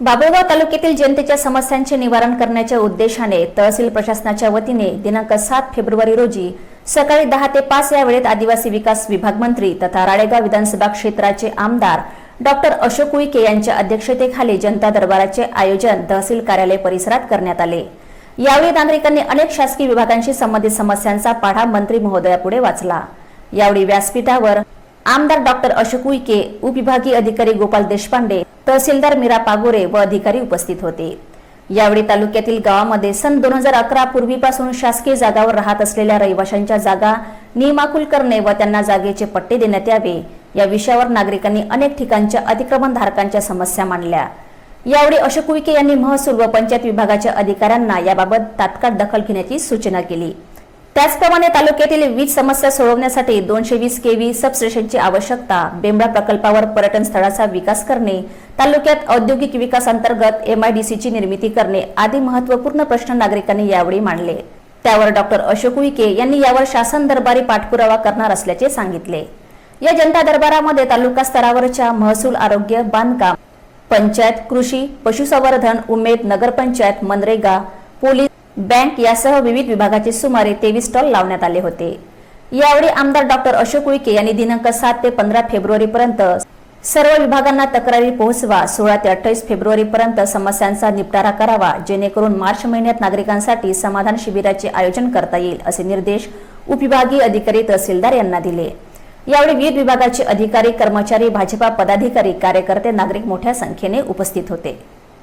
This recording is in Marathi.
बाभुळगाव तालुक्यातील जनतेच्या समस्यांचे निवारण करण्याच्या उद्देशाने तहसील प्रशासनाच्या वतीने दिनांक सात फेब्रुवारी रोजी सकाळी दहा ते पाच या वेळेत आदिवासी विकास विभाग मंत्री तथा राळेगाव विधानसभा क्षेत्राचे आमदार डॉक्टर अशोक उईके यांच्या अध्यक्षतेखाली जनता दरबाराचे आयोजन तहसील कार्यालय परिसरात करण्यात आले. यावेळी नागरिकांनी अनेक शासकीय विभागांशी संबंधित समस्यांचा पाढा मंत्री महोदयापुढे वाचला. यावेळी व्यासपीठावर आमदार डॉक्टर अशोक उईके उपविभागीय अधिकारी गोपाल देशपांडे तहसीलदार मीरा पागोरे व अधिकारी उपस्थित होते. यावेळी तालुक्यातील गावामध्ये सन दोन हजार अकरा पूर्वीपासून शासकीय जागावर राहत असलेल्या रहिवाशांच्या जागा नियमाकुल करणे व त्यांना जागेचे पट्टे देण्यात यावे या विषयावर नागरिकांनी अनेक ठिकाणच्या अतिक्रमण धारकांच्या समस्या मांडल्या. यावेळी अशोक उईके यांनी महसूल व पंचायत विभागाच्या अधिकाऱ्यांना याबाबत तात्काळ दखल घेण्याची सूचना केली. त्याचप्रमाणे तालुक्यातील वीज समस्या सोडवण्यासाठी दोनशे वीस केव्ही सबस्टेशनची आवश्यकता बेंबळा प्रकल्पावर पर्यटन स्थळाचा विकास करणे तालुक्यात औद्योगिक विकास अंतर्गत एमआयडीसीची निर्मिती करणे आदी महत्त्वपूर्ण प्रश्न नागरिकांनी यावेळी मांडले. त्यावर डॉक्टर अशोक विके यांनी यावर शासन दरबारी पाठपुरावा करणार असल्याचे सांगितले. या जनता दरबारामध्ये तालुका स्तरावरच्या महसूल आरोग्य बांधकाम पंचायत कृषी पशुसंवर्धन उमेद नगरपंचायत मनरेगा पोलीस बँक यासह विविध विभागाचे सुमारे तेवीस स्टॉल लावण्यात आले होते. यावेळी आमदार डॉक्टर अशोक उईके यांनी दिनांक सात ते पंधरा फेब्रुवारी पर्यंत सर्व विभागांना तक्रारी पोहोचवा सोळा ते अठ्ठावीस फेब्रुवारी पर्यंत समस्यांचा निपटारा करावा जेणेकरून मार्च महिन्यात नागरिकांसाठी समाधान शिबिराचे आयोजन करता येईल असे निर्देश उपविभागीय अधिकारी तहसीलदार यांना दिले. यावेळी विविध विभागाचे अधिकारी कर्मचारी भाजपा पदाधिकारी कार्यकर्ते नागरिक मोठ्या संख्येने उपस्थित होते.